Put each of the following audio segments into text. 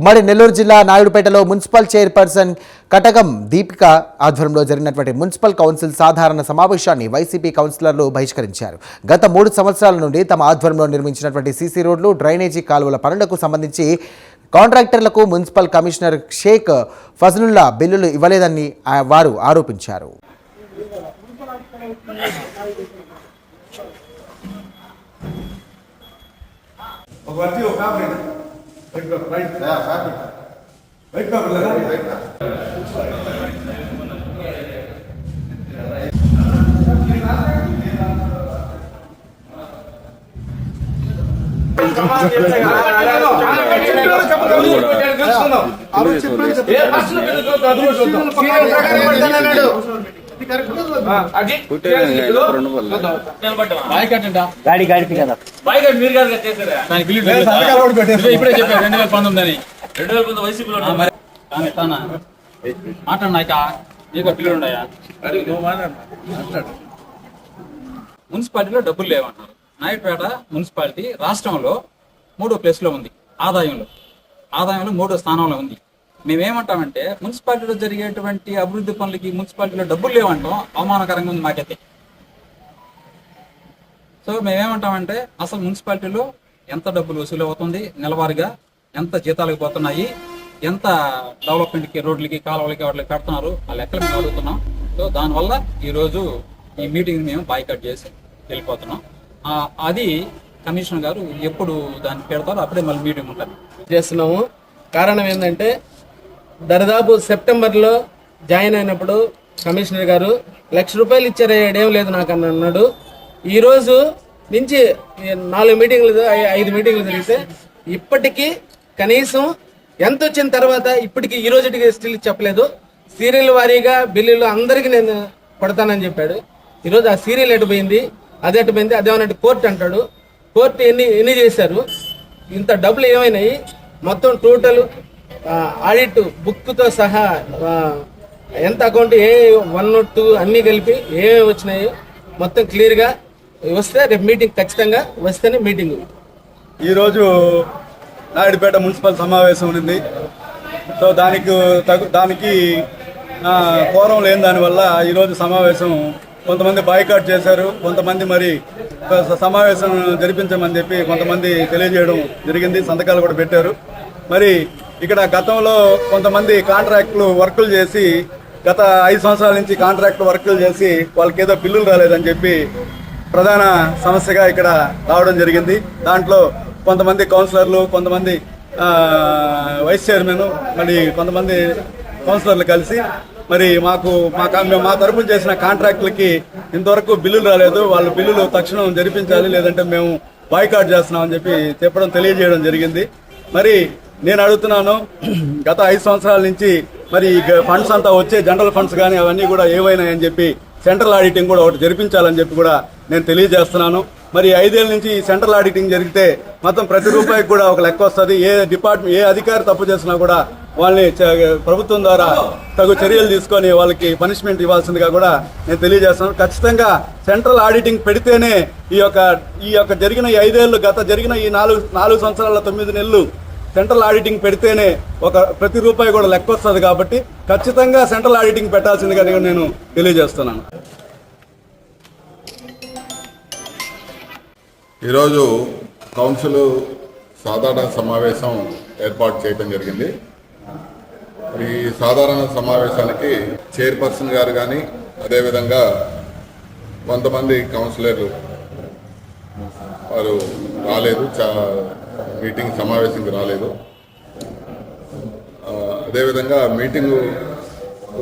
ఉమ్మడి నెల్లూరు జిల్లా నాయుడుపేటలో మున్సిపల్ చైర్పర్సన్ కటకం దీపిక ఆధ్వర్యంలో జరిగినటువంటి మున్సిపల్ కౌన్సిల్ సాధారణ సమావేశాన్ని వైసీపీ కౌన్సిలర్లు బహిష్కరించారు. గత మూడు సంవత్సరాల నుండి తమ ఆధ్వర్యంలో నిర్మించినటువంటి సీసీ రోడ్లు డ్రైనేజీ కాలువల పనులకు సంబంధించి కాంట్రాక్టర్లకు మున్సిపల్ కమిషనర్ షేక్ ఫజలుల్లా బిల్లులు ఇవ్వలేదని వారు ఆరోపించారు. ఒక వచ్చి ఒక copy white paper right white paper గాడి కదా మీరు కాదు ఇప్పుడే చెప్పారు రెండు వేల పంతొమ్మిది అని రెండు వేల పంతొమ్మిది వైసీపీలో ఆ, మరి. దాని తానా? మాట్లాడినాక నీకు బిల్లు ఉన్నాయా? మున్సిపాలిటీలో డబ్బులు లేవంటారు నాయుడుపేట మున్సిపాలిటీ రాష్ట్రంలో మూడో ప్లేస్లో ఉంది. ఆదాయంలో. ఆదాయంలో మూడో స్థానంలో ఉంది. మేమేమంటామంటే మున్సిపాలిటీలో జరిగేటువంటి అభివృద్ధి పనులకి మున్సిపాలిటీలో డబ్బులు లేవంటాం అవమానకరంగా ఉంది మాకైతే. సో మేమేమంటామంటే అసలు మున్సిపాలిటీలో ఎంత డబ్బులు వసూలు అవుతుంది నెలవారీగా ఎంత జీతాలకు పోతున్నాయి ఎంత డెవలప్మెంట్కి రోడ్లకి కాలువలకి వాటికి కడుతున్నారు ఆ లెక్కలు మేము అడుగుతున్నాం. సో దానివల్ల ఈరోజు ఈ మీటింగ్ మేము బాయ్కట్ చేసి వెళ్ళిపోతున్నాం. అది కమిషనర్ గారు ఎప్పుడు దాన్ని పెడతారో అప్పుడే మళ్ళీ మీటింగ్ ఉంటుంది. చేస్తున్నాము. కారణం ఏంటంటే దరిదాపు సెప్టెంబర్లో జాయిన్ అయినప్పుడు కమిషనర్ గారు లక్ష రూపాయలు ఇచ్చారు ఏం లేదు నాకు అని అన్నాడు. ఈరోజు నుంచి నాలుగు మీటింగ్లు ఐదు మీటింగ్లు జరిగితే ఇప్పటికీ కనీసం ఎంత వచ్చిన తర్వాత ఇప్పటికి ఈ రోజుకి స్టిల్ చెప్పలేదు. సీరియల్ వారీగా బిల్లులు అందరికీ నేను కొడతానని చెప్పాడు. ఈరోజు ఆ సీరియల్ ఎటు పోయింది అది ఎటుపోయింది అదేమన్నట్టు కోర్టు అంటాడు. కోర్టు ఎన్ని ఎన్ని చేశారు? ఇంత డబ్బులు ఏమైనాయి? మొత్తం టోటల్ ఆడిట్ బుక్తో సహా ఎంత అకౌంట్ ఏ వన్ టూ అన్నీ కలిపి ఏమేమి వచ్చినాయో మొత్తం క్లియర్గా వస్తే రేపు మీటింగ్ ఖచ్చితంగా వస్తేనే మీటింగ్. ఈరోజు నాయుడుపేట మున్సిపల్ సమావేశం ఉంది సో దానికి తగు దానికి కోరం లేని దానివల్ల ఈరోజు సమావేశం కొంతమంది బాయ్కాట్ చేశారు. కొంతమంది మరి సమావేశం జరిపించమని చెప్పి కొంతమంది తెలియజేయడం జరిగింది. సంతకాలు కూడా పెట్టారు. మరి ఇక్కడ గతంలో కొంతమంది కాంట్రాక్టులు వర్కులు చేసి గత ఐదు సంవత్సరాల నుంచి కాంట్రాక్ట్ వర్కులు చేసి వాళ్ళకి ఏదో బిల్లులు రాలేదని చెప్పి ప్రధాన సమస్యగా ఇక్కడ రావడం జరిగింది. దాంట్లో కొంతమంది కౌన్సిలర్లు కొంతమంది వైస్ చైర్మన్ మరి కొంతమంది కౌన్సిలర్లు కలిసి మరి మాకు మా మేము మా తరపున చేసిన కాంట్రాక్టులకి ఇంతవరకు బిల్లులు రాలేదు. వాళ్ళ బిల్లులు తక్షణం జరిపించాలి లేదంటే మేము బాయ్కాట్ చేస్తున్నామని చెప్పి చెప్పడం తెలియజేయడం జరిగింది. మరి నేను అడుగుతున్నాను గత ఐదు సంవత్సరాల నుంచి మరి ఈ ఫండ్స్ అంతా వచ్చే జనరల్ ఫండ్స్ కానీ అవన్నీ కూడా ఏవైనాయని చెప్పి సెంట్రల్ ఆడిటింగ్ కూడా ఒకటి జరిపించాలని చెప్పి కూడా నేను తెలియజేస్తున్నాను. మరి ఐదేళ్ళ నుంచి ఈ సెంట్రల్ ఆడిటింగ్ జరిగితే మొత్తం ప్రతి రూపాయికి కూడా ఒక లెక్క వస్తుంది. ఏ డిపార్ట్మెంట్ ఏ అధికారి తప్పు చేసినా కూడా వాళ్ళని ప్రభుత్వం ద్వారా తగు చర్యలు తీసుకొని వాళ్ళకి పనిష్మెంట్ ఇవ్వాల్సిందిగా కూడా నేను తెలియజేస్తున్నాను. ఖచ్చితంగా సెంట్రల్ ఆడిటింగ్ పెడితేనే ఈ యొక్క ఈ యొక్క జరిగిన ఈ గత జరిగిన ఈ నాలుగు నాలుగు సంవత్సరాల తొమ్మిది నెలలు సెంట్రల్ ఆడిటింగ్ పెడితేనే ఒక ప్రతి రూపాయి కూడా లెక్క వస్తుంది కాబట్టి ఖచ్చితంగా సెంట్రల్ ఆడిటింగ్ పెట్టాల్సిందిగా నేను- నేను తెలియజేస్తున్నాను. ఈరోజు కౌన్సిల్ సాధారణ సమావేశం ఏర్పాటు చేయడం జరిగింది. ఈ సాధారణ సమావేశానికి చైర్పర్సన్ గారు కానీ అదేవిధంగా కొంతమంది కౌన్సిలర్లు వారు రాలేదు. చా మీటింగ్ సమావేశంకి రాలేదు. అదేవిధంగా మీటింగ్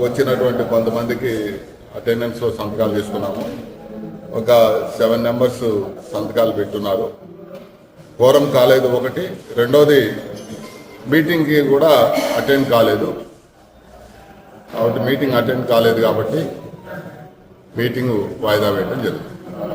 వచ్చినటువంటి కొంతమందికి అటెండెన్స్లో సంతకాలు తీసుకున్నాము. ఒక సెవెన్ మెంబర్స్ సంతకాలు పెట్టున్నారు. కోరం కాలేదు ఒకటి. రెండోది మీటింగ్కి కూడా అటెండ్ కాలేదు. కాబట్టి మీటింగ్ అటెండ్ కాలేదు కాబట్టి మీటింగ్ వాయిదా వేయడం జరుగుతుంది